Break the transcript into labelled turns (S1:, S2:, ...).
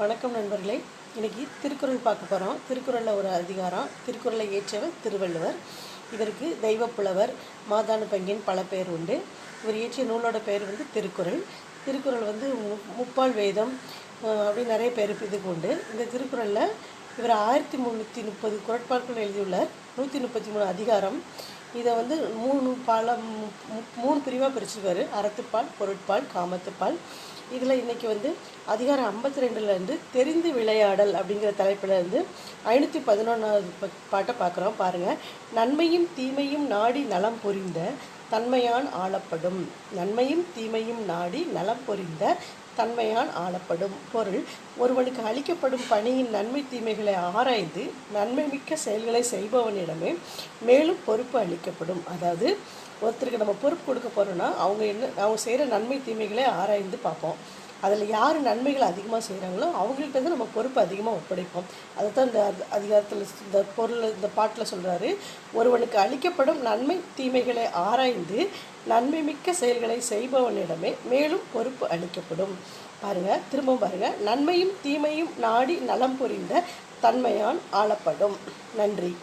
S1: வணக்கம் நண்பர்களே. இன்னைக்கு திருக்குறள் பார்க்க போகிறோம் திருக்குறளில் ஒரு அதிகாரம் திருக்குறளை இயற்றியவர் திருவள்ளுவர். இவருக்கு தெய்வப்புலவர் மாதானு பங்கின் பல பேர் உண்டு. இவர் இயற்றிய நூலோட பேர் வந்து திருக்குறள். திருக்குறள் வந்து மு- முப்பால் வேதம் அப்படின்னு அப்படி நிறைய பேர் இதுக்கு உண்டு. இந்த திருக்குறளில் இவர் ஆயிரத்தி முந்நூற்றி முப்பது குரட்பாக்கள் எழுதியுள்ளார். நூற்றி முப்பத்தி மூணு அதிகாரம். இதை வந்து மூணு பால மூணு பிரிவாக பிரிச்சிருக்காரு அறத்துப்பால் பொருட்பால் காமத்துப்பால். இதில் இன்னைக்கு வந்து அதிகாரம் ஐம்பத்தி ரெண்டுலேருந்து தெரிந்து விளையாடல் அப்படிங்கிற தலைப்பில் இருந்து ஐநூற்றி பதினொன்றாவது பாட்டை பார்க்குறோம் பாருங்கள் நன்மையும் தீமையும் நாடி நலம் புரிந்த தன்மையான் ஆளப்படும். நன்மையும் தீமையும் நாடி நலம் பொறிந்த தன்மையான் ஆளப்படும். பொருள் ஒருவனுக்கு அளிக்கப்படும் பணியின் நன்மை தீமைகளை ஆராய்ந்து நன்மை மிக்க செயல்களை செய்பவனிடமே மேலும் பொறுப்பு அளிக்கப்படும். அதாவது ஒருத்தருக்கு நம்ம பொறுப்பு கொடுக்க போகிறோன்னா அவங்க என்ன அவங்க செய்கிற நன்மை தீமைகளை ஆராய்ந்து பார்ப்போம். அதில் யார் நன்மைகள் அதிகமாக செய்கிறாங்களோ அவங்கள்ட்ட தான் நம்ம பொறுப்பு அதிகமாக ஒப்படைப்போம். அதை தான் இந்த அதி- அதிகாரத்தில் இந்த பொருள் இந்த பாட்டில் சொல்கிறாரு ஒருவனுக்கு அளிக்கப்படும் நன்மை தீமைகளை ஆராய்ந்து நன்மை மிக்க செயல்களை செய்பவனிடமே மேலும் பொறுப்பு அளிக்கப்படும். பாருங்க திரும்பவும் பாருங்கள் நன்மையும் தீமையும் நாடி நலம் புரிந்த தன்மையான் ஆளப்படும். நன்றி.